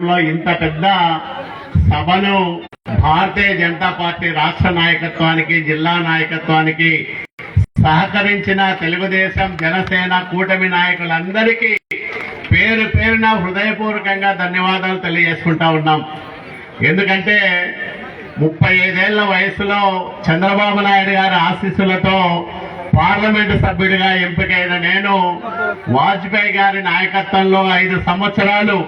లో ఇంత పెద్ద సభను భారతీయ జనతా పార్టీ రాష్ట్ర నాయకత్వానికి జిల్లా నాయకత్వానికి సహకరించిన తెలుగుదేశం జనసేన కూటమి నాయకులందరికీ పేరు పేరున హృదయపూర్వకంగా ధన్యవాదాలు తెలియజేసుకుంటా ఉన్నాం. ఎందుకంటే ముప్పై ఐదేళ్ళ వయసులో చంద్రబాబు నాయుడు గారి ఆశీస్సులతో పార్లమెంటు సభ్యుడిగా ఎంపికైన నేను వాజ్పేయి గారి నాయకత్వంలో ఐదు సంవత్సరాలు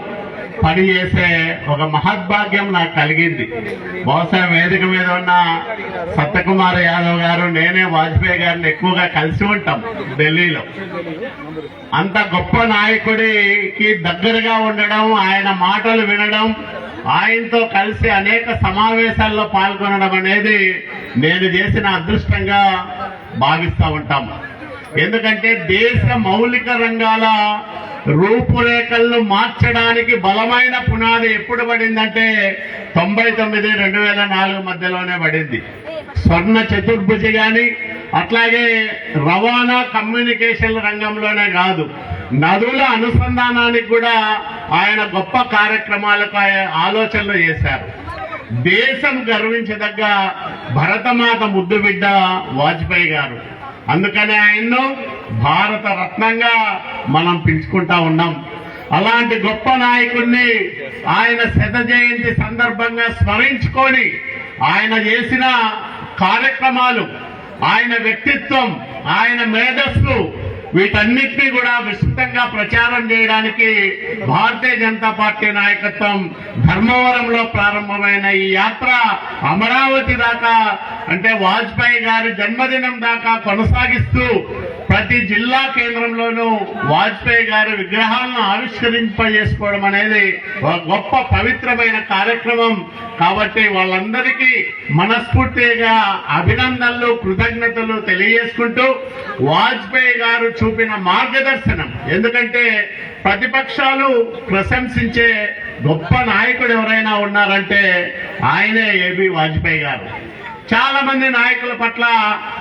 పని చేసే ఒక మహద్భాగ్యం నాకు కలిగింది. బహుశా వేదిక మీద ఉన్న సత్యకుమార్ యాదవ్ గారు నేనే వాజ్పేయి గారిని ఎక్కువగా కలిసి ఉంటాం ఢిల్లీలో. అంత గొప్ప నాయకుడికి దగ్గరగా ఉండడం ఆయన మాటలు వినడం ఆయనతో కలిసి అనేక సమావేశాల్లో పాల్గొనడం అనేది నేను చేసిన అదృష్టంగా భావిస్తూ ఉంటాం. ఎందుకంటే దేశ మౌలిక రంగాల రూపురేఖలను మార్చడానికి బలమైన పునాది ఎప్పుడు పడిందంటే తొంభై తొమ్మిది రెండు వేల నాలుగు మధ్యలోనే పడింది. స్వర్ణ చతుర్భుజి కానీ అట్లాగే రవాణా కమ్యూనికేషన్ రంగంలోనే కాదు నదుల అనుసంధానానికి కూడా ఆయన గొప్ప కార్యక్రమాలకు ఆలోచనలు చేశారు. దేశం గర్వించదగ్గ భరతమాత ముద్దు బిడ్డ వాజ్పేయి గారు. అందుకనే ఆయన్ను భారత రత్నంగా మనం పిలుచుకుంటా ఉన్నాం. అలాంటి గొప్ప నాయకుడిని ఆయన శత జయంతి సందర్భంగా స్మరించుకొని ఆయన చేసిన కార్యక్రమాలు ఆయన వ్యక్తిత్వం ఆయన మేధస్సు వీటన్నిటినీ కూడా విస్తృతంగా ప్రచారం చేయడానికి భారతీయ జనతా పార్టీ నాయకత్వం ధర్మవరంలో ప్రారంభమైన ఈ యాత్ర అమరావతి దాకా అంటే వాజ్పేయి గారి జన్మదినం దాకా కొనసాగిస్తూ ప్రతి జిల్లా కేంద్రంలోనూ వాజ్పేయి గారి విగ్రహాలను ఆవిష్కరింపజేసుకోవడం అనేది ఒక గొప్ప పవిత్రమైన కార్యక్రమం. కాబట్టి వాళ్ళందరికీ మనస్ఫూర్తిగా అభినందనలు కృతజ్ఞతలు తెలియజేసుకుంటూ వాజ్పేయి గారు చూపిన మార్గదర్శనం. ఎందుకంటే ప్రతిపక్షాలు ప్రశంసించే గొప్ప నాయకుడు ఎవరైనా ఉన్నారంటే ఆయనే ఏబి వాజ్పేయి గారు. చాలా మంది నాయకుల పట్ల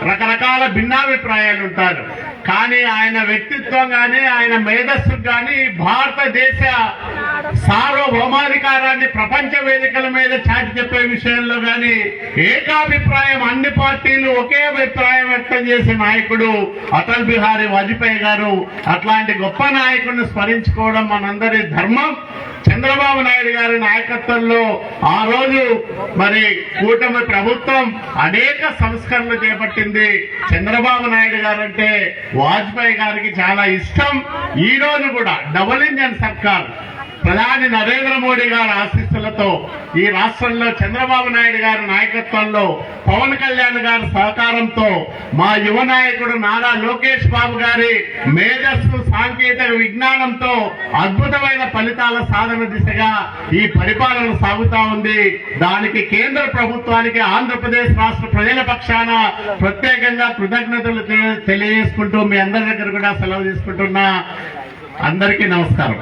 రకరకాల భిన్నాభిప్రాయాలు ఉంటారు. కానీ ఆయన వ్యక్తిత్వం కానీ ఆయన మేధస్సు కానీ భారతదేశ సార్వభౌమాధికారాన్ని ప్రపంచ వేదికల మీద చాటి చెప్పే విషయంలో కానీ ఏకాభిప్రాయం అన్ని పార్టీలు ఒకే అభిప్రాయం వ్యక్తం చేసే నాయకుడు అటల్ బిహారీ వాజ్పేయి గారు అట్లాంటి గొప్ప నాయకుడిని స్మరించుకోవడం మనందరి ధర్మం. చంద్రబాబు నాయుడు గారి నాయకత్వంలో ఆ రోజు మరి కూటమి ప్రభుత్వం అనేక సంస్కరణలు చేపట్టింది. చంద్రబాబు నాయుడు గారు అంటే వాజ్పేయి గారికి చాలా ఇష్టం. ఈ రోజు కూడా డబుల్ ఇంజన్ సర్కార్ ప్రధాని నరేంద్ర మోడీ గారి ఆశీస్సులతో ఈ రాష్ట్రంలో చంద్రబాబు నాయుడు గారి నాయకత్వంలో పవన్ కళ్యాణ్ గారి సహకారంతో మా యువ నాయకుడు నారా లోకేష్ బాబు గారి మేధస్సు సాంకేతిక విజ్ఞానంతో అద్భుతమైన ఫలితాల సాధన దిశగా ఈ పరిపాలన సాగుతా ఉంది. దానికి కేంద్ర ప్రభుత్వానికి ఆంధ్రప్రదేశ్ రాష్ట్ర ప్రజల పక్షాన ప్రత్యేకంగా కృతజ్ఞతలు తెలియజేసుకుంటూ మీ అందరి దగ్గర కూడా సెలవు తీసుకుంటున్నా. అందరికీ నమస్కారం.